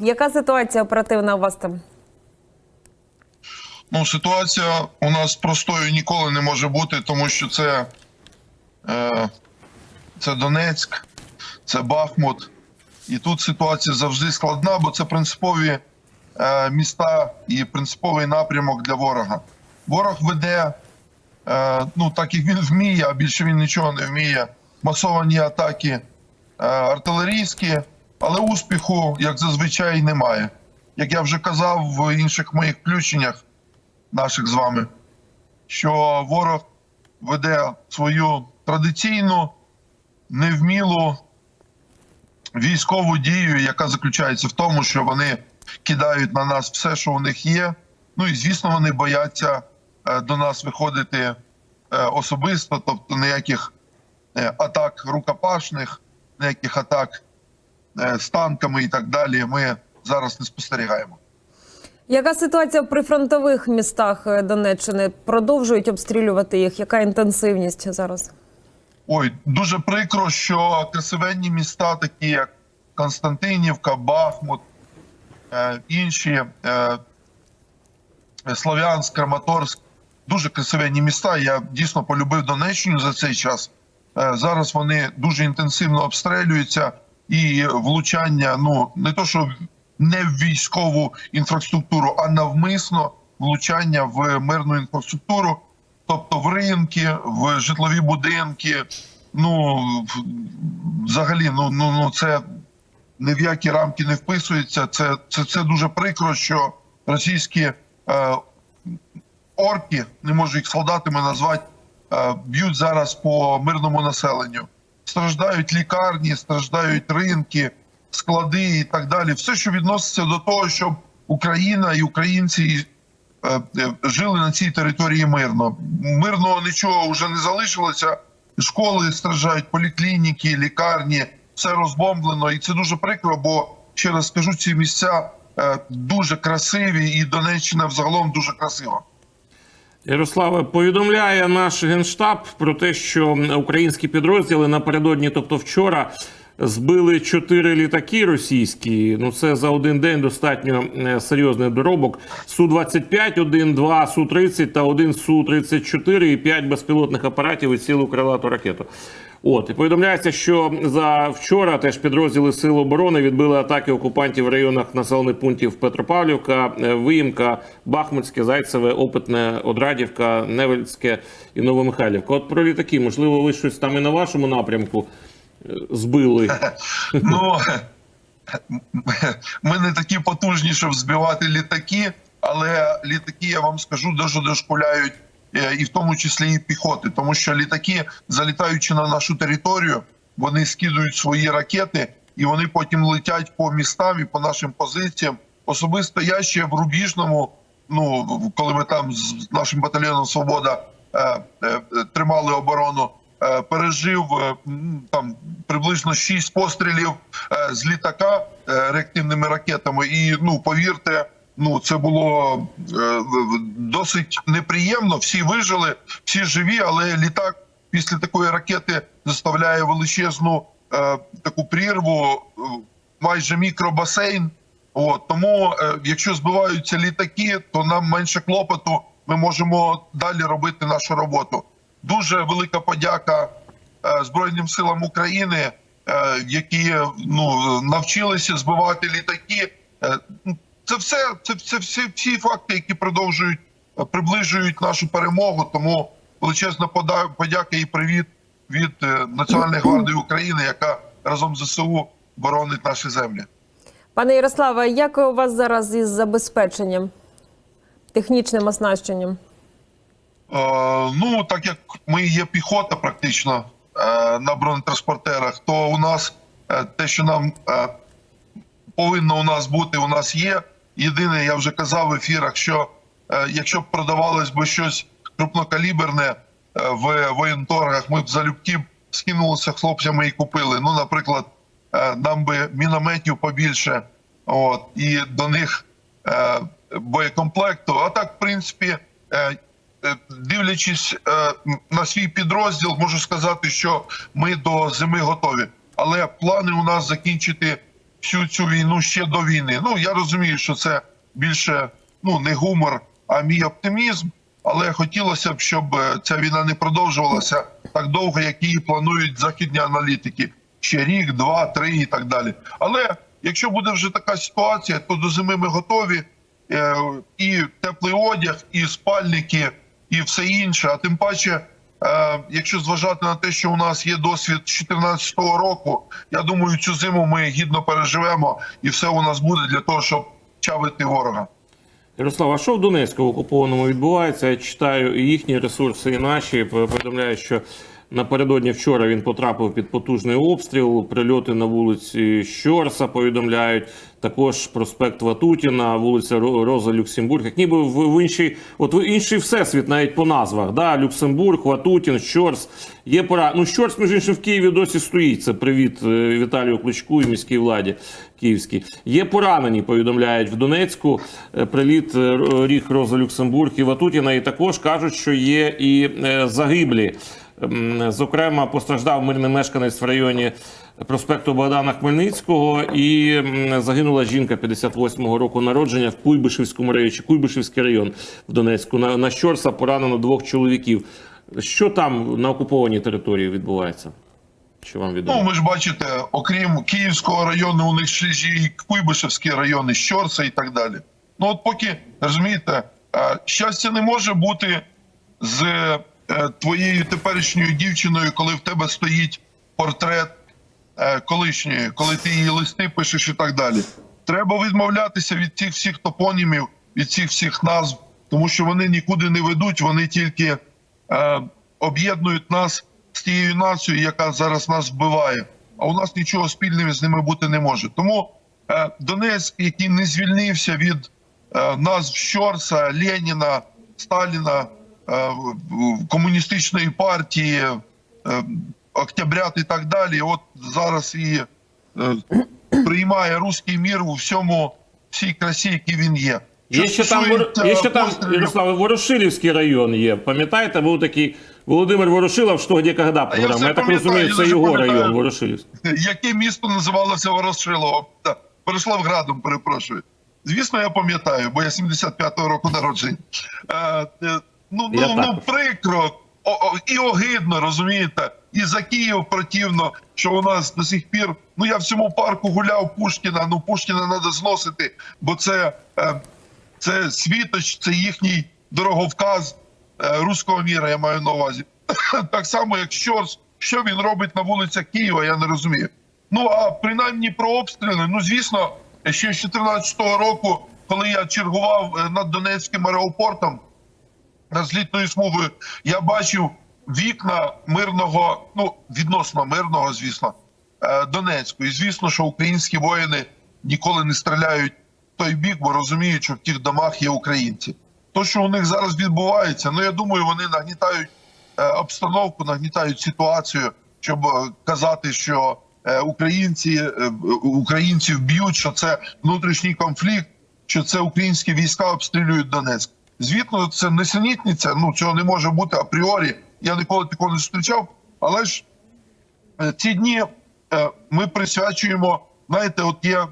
Яка ситуація оперативна у вас там? Ну, ситуація у нас простою ніколи не може бути, тому що це, е, це Донецьк, це Бахмут. І тут ситуація завжди складна, бо це принципові е, міста і принциповий напрямок для ворога. Ворог веде, е, ну так як він вміє, а більше він нічого не вміє. Масовані атаки е, артилерійські, але успіху, як зазвичай, немає. Як я вже казав в інших моїх включеннях, наших з вами, що ворог веде свою традиційну, невмілу військову дію, яка заключається в тому, що вони кидають на нас все, що у них є. Ну і звісно, вони бояться е, до нас виходити е, особисто, тобто ніяких е, атак рукопашних, ніяких атак з танками і так далі. Ми зараз не спостерігаємо. Яка ситуація в прифронтових містах е, Донеччини? Продовжують обстрілювати їх? Яка інтенсивність зараз? Ой, дуже прикро, що красивенні міста, такі як Константинівка, Бахмут, е, інші е, Слов'янськ, Краматорськ, дуже красивенні міста. Я дійсно полюбив Донеччину за цей час. Е, зараз вони дуже інтенсивно обстрілюються і влучання, ну не то, що не в військову інфраструктуру, а навмисно влучання в мирну інфраструктуру, тобто в ринки, в житлові будинки. Ну взагалі, ну ну ну це ні в які рамки не вписується. Це це, це дуже прикро, що російські е, орки, не можу їх солдатами назвати, е, б'ють зараз по мирному населенню. Страждають лікарні, страждають ринки, склади і так далі. Все, що відноситься до того, щоб Україна і українці е, е, жили на цій території мирно. Мирного нічого вже не залишилося. Школи страждають, поліклініки, лікарні, все розбомблено, і це дуже прикро. Бо ще раз скажу, ці місця е, дуже красиві, і Донеччина взагалом дуже красива. Ярославе, повідомляє наш генштаб про те, що українські підрозділи напередодні, тобто вчора, збили чотири літаки російські. Ну це за один день достатньо е, серйозний доробок. су 25 1, 2 су 30 та один су 34 і 5 безпілотних апаратів і цілу крилату ракету. От і повідомляється, що за вчора теж підрозділи Сил оборони відбили атаки окупантів в районах населених пунктів Петропавлівка, е, Виїмка, Бахмутське, Зайцеве, Опитне, Одрадівка, Невельське і Новомихайлівка. От про літаки, можливо, ви щось там і на вашому напрямку збили. Ну ми не такі потужні, щоб збивати літаки, але літаки, я вам скажу, дуже дошкуляють е, і в тому числі і піхоти, тому що літаки, залітаючи на нашу територію, вони скидують свої ракети і вони потім летять по містам і по нашим позиціям. Особисто я ще в Рубіжному, ну коли ми там з нашим батальйоном Свобода е, е, тримали оборону. Е, Пережив е, там приблизно 6 пострілів е, з літака реактивними ракетами. І ну повірте, ну це було досить неприємно. Всі вижили, всі живі, але літак після такої ракети заставляє величезну таку прірву, майже мікробасейн. От тому, якщо збиваються літаки, то нам менше клопоту. Ми можемо далі робити нашу роботу. Дуже велика подяка е, Збройним силам України, е, які ну навчилися збивати літаки. Е, ну, Це все, це, це всі, всі факти, які продовжують приближують нашу перемогу. Тому величезна подяка і привіт від Національної гвардії України, яка разом з ЗСУ боронить наші землі. Пане Ярославе, як у вас зараз із забезпеченням, технічним оснащенням? Е, ну, так як ми є піхота практично е, на бронетранспортерах, то у нас е, те, що нам повинно у нас бути, у нас є. Єдине, я вже казав в ефірах, що якщо б продавалось би щось крупнокаліберне в воєнторгах, ми б залюбки б скинулися хлопцями і купили. Ну, наприклад, нам би мінометів побільше, от, і до них боєкомплекту. А так, в принципі, дивлячись е, на свій підрозділ, можу сказати, що ми до зими готові. Але плани у нас закінчити всю цю війну ще до війни. Ну я розумію, що це більше ну не гумор, а мій оптимізм. Але хотілося б, щоб е, ця війна не продовжувалася так довго, як її планують західні аналітики. Ще рік, два, три і так далі. Але якщо буде вже така ситуація, то до зими ми готові. Е, і теплий одяг, і спальники, і все інше. А тим паче, е, якщо зважати на те, що у нас є досвід з 2014 року, я думаю, цю зиму ми гідно переживемо, і все у нас буде для того, щоб чавити ворога. Ярослав, а що в Донецьку окупованому відбувається? Я читаю і їхні ресурси, і наші повідомляють, що напередодні вчора він потрапив під потужний обстріл. Прильоти на вулиці Щорса повідомляють. Також проспект Ватутіна, вулиця Ро- Роза Люксембург. Як ніби в, в інший, от в інший всесвіт, навіть по назвах. Да? Люксембург, Ватутін, Щорс. Є пора. Ну, Щорс, між іншим, в Києві досі стоїть. Це привіт е, Віталію Кличку і міській владі київській. Є поранені, повідомляють в Донецьку. Е, Приліт е, ріг Роза Люксембург і Ватутіна. І також кажуть, що є і загиблі. Зокрема, постраждав мирний мешканець в районі проспекту Богдана Хмельницького і загинула жінка 58-го року народження в Куйбишевському районі, чи Куйбишевський район в Донецьку. На, на Щорса поранено двох чоловіків. Що там на окупованій території відбувається? Що вам відомо? Ну, ми ж бачите, окрім Київського району, у них ще і Куйбишевський район, і Щорса і так далі. Ну от поки розумієте, е, щастя не може бути з твоєю теперішньою дівчиною, коли в тебе стоїть портрет е, колишньої, коли ти її листи пишеш і так далі. Треба відмовлятися від цих всіх топонімів, від цих всіх назв, тому що вони нікуди не ведуть, вони тільки е, об'єднують нас з тією нацією, яка зараз нас вбиває. А у нас нічого спільного з ними бути не може. Тому е, Донецьк, який не звільнився від е, назв Щорса, Леніна, Сталіна, е, комуністичної партії, е, Октябрят і так далі. От зараз і е, приймає руський мір у всьому всій красі, який він є. Є ще там, є ще там пострілів- Ярослав, Ворошилівський район є. Пам'ятаєте, був такий Володимир Ворошилов, що де когда програма. все Я так розумію, я це його район Ворошилівський. Яке місто називалося Ворошилово? Та, Переславградом, перепрошую. Звісно, я пам'ятаю, бо я 75-го року народження. Е, ну, ну, ну прикро о, о, і огидно, розумієте? І за Київ противно, що у нас до сих пір. Ну я в цьому парку гуляв Пушкіна. Ну Пушкіна треба зносити, бо це, е, це світоч, це їхній дороговказ е, руського міра, я маю на увазі. так само, як Щорс, що він робить на вулицях Києва, я не розумію. Ну а принаймні про обстріли. Ну звісно, ще з 2014 року, коли я чергував е, над Донецьким аеропортом над злітною смугою, я бачив вікна мирного, ну відносно мирного, звісно, е, Донецьку. І звісно, що українські воїни ніколи не стріляють в той бік, бо розуміють, що в тих домах є українці. То, що у них зараз відбувається, ну я думаю, вони нагнітають е, обстановку, нагнітають ситуацію, щоб е, казати, що українці українців б'ють, що це внутрішній конфлікт, що це українські війська обстрілюють Донецьк. Звісно, це несенітниця. Ну цього не може бути апріорі. Я ніколи такого не зустрічав. Але ж е, ці дні е, ми присвячуємо. Знаєте, от я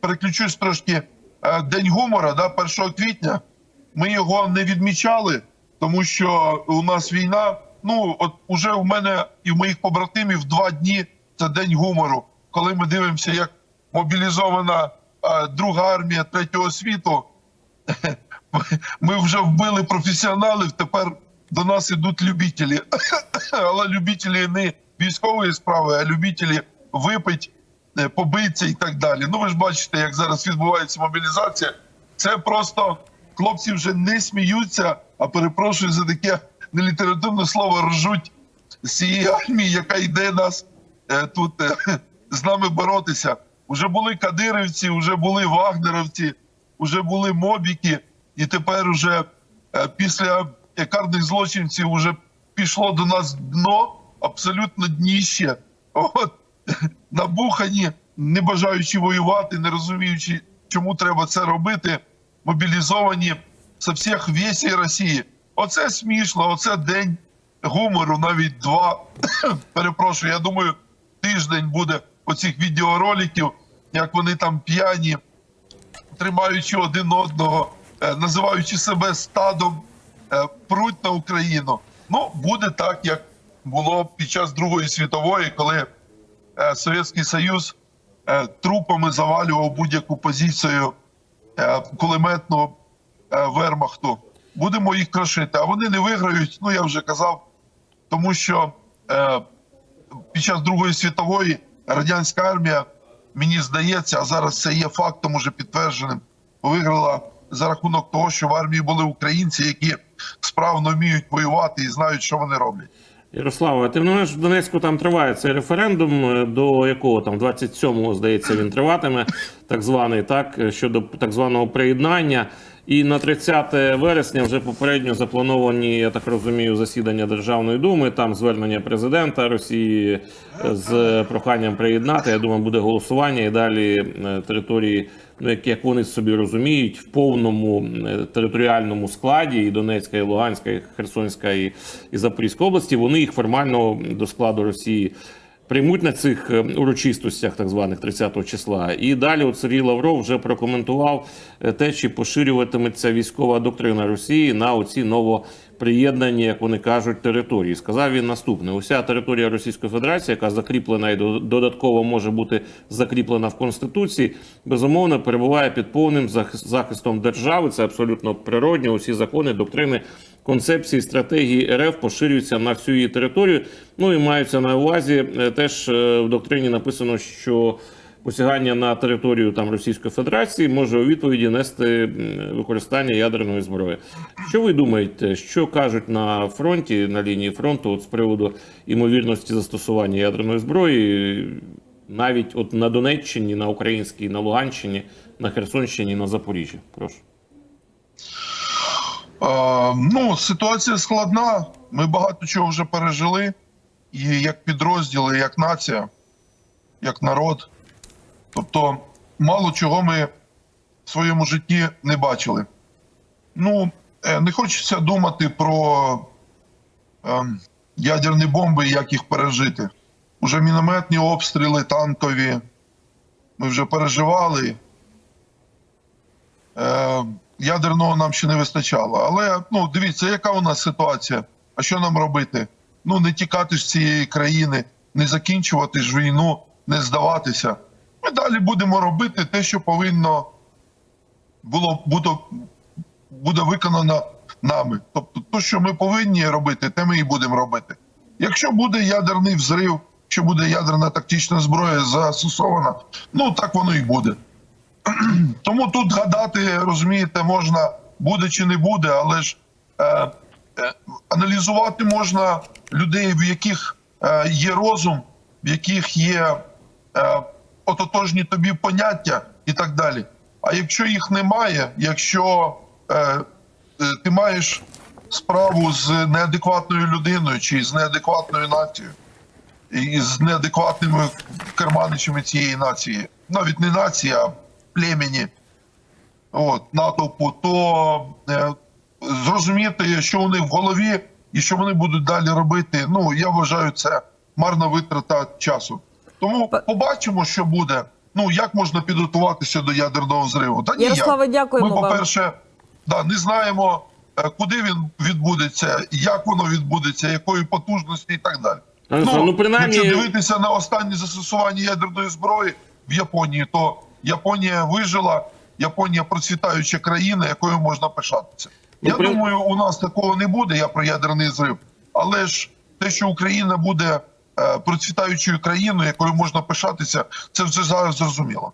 переключусь трошки е, день гумора, да, 1 квітня. Ми його не відмічали, тому що у нас війна. Ну, от уже в мене і в моїх побратимів два дні це день гумору, коли ми дивимося, як мобілізована друга армія третього світу. Ми вже вбили професіоналів. Тепер до нас ідуть любителі. Але любителі не військової справи, а любителі випить, е, побитися і так далі. Ну ви ж бачите, як зараз відбувається мобілізація. Це просто хлопці вже не сміються, а перепрошую за таке нелітературне слово ржуть з цієї армії, яка йде нас е, тут е, з нами боротися. Уже були кадирівці, вже були вагнеровці, вже були мобіки, і тепер уже е, після карних злочинців вже пішло до нас дно, абсолютно дніще. От набухані, не бажаючи воювати, не розуміючи, чому треба це робити, мобілізовані з всіх весій Росії. Оце смішно, оце день гумору, навіть два. Перепрошую, я думаю, тиждень буде оцих відеороликів, як вони там п'яні, тримаючи один одного, називаючи себе стадом, е, пруть на Україну. Ну, буде так, як було під час Другої світової, коли е, Совєтський Союз е, трупами завалював будь-яку позицію е, кулеметну е, вермахту. Будемо їх крошити. А вони не виграють, ну я вже казав, тому що е, під час Другої світової радянська армія, мені здається, а зараз це є фактом уже підтвердженим, виграла за рахунок того, що в армії були українці, які справно вміють воювати і знають, що вони роблять. Ярославе, тим не менш в Донецьку там триває цей референдум, е, до якого там 27-го, здається, він триватиме, так званий, так е, щодо так званого приєднання. І на 30 вересня вже попередньо заплановані, я так розумію, засідання Державної думи. Там звернення президента Росії е, з проханням приєднати. Я думаю, буде голосування і далі території, як, як вони собі розуміють, в повному е, територіальному складі і Донецька, і Луганська, і Херсонська, і Запорізька області. Вони їх формально до складу Росії приймуть на цих е, урочистостях, так званих 30 числа. І далі от Сергій Лавров вже прокоментував е, те, чи поширюватиметься військова доктрина Росії на оці новоприєднані, як вони кажуть, території. Сказав він наступне: уся територія Російської Федерації, яка закріплена і до- додатково може бути закріплена в Конституції, безумовно перебуває під повним зах- захистом держави. Це абсолютно природньо. Усі закони, доктрини. Концепції стратегії РФ поширюються на всю її територію. Ну і маються на увазі е, теж е, в доктрині написано, що посягання на територію там Російської Федерації може у відповіді нести використання ядерної зброї. Що ви думаєте, що кажуть на фронті на лінії фронту от з приводу імовірності застосування ядерної зброї? Навіть от на Донеччині, на Українській, на Луганщині, на Херсонщині, на Запоріжжі. Прошу. Е, ну, ситуація складна. Ми багато чого вже пережили. І як підрозділи, як нація, як народ. Тобто, мало чого ми в своєму житті не бачили. Ну, е, не хочеться думати про е, ядерні бомби, як їх пережити. Уже мінометні обстріли, танкові. Ми вже переживали. Е, ядерного нам ще не вистачало. Але ну дивіться, яка у нас ситуація? А що нам робити? Ну не тікати з цієї країни, не закінчувати ж війну, не здаватися. Ми далі будемо робити те, що повинно було буде, буде виконано нами. Тобто, те, що ми повинні робити, те ми і будемо робити. Якщо буде ядерний взрив, якщо буде ядерна тактична зброя застосована, ну так воно і буде. Тому тут гадати, розумієте, можна буде чи не буде, але ж е, е, аналізувати можна людей, в яких е, є розум, в яких є е, ототожні тобі поняття і так далі. А якщо їх немає, якщо е, е, ти маєш справу з неадекватною людиною чи з неадекватною нацією, і з неадекватними керманичами цієї нації, навіть не нації, а племені, от, натовпу, то е, зрозуміти, що у них в голові і що вони будуть далі робити. Ну я вважаю, це марна витрата часу. Тому побачимо, що буде. Ну як можна підготуватися до ядерного зриву? Та ніяк. Ярославе, дякуємо Ми, по-перше, да, не знаємо, е, куди він відбудеться, як воно відбудеться, якої потужності і так далі. Ярослав, ну, принаймні- якщо дивитися на останні застосування ядерної зброї в Японії, то Японія вижила, Японія процвітаюча країна, якою можна пишатися. Ну, Я думаю, у нас такого не буде. Я про ядерний зрив. Але ж те, що Україна буде е, процвітаючою країною, якою можна пишатися, це вже зараз зрозуміло.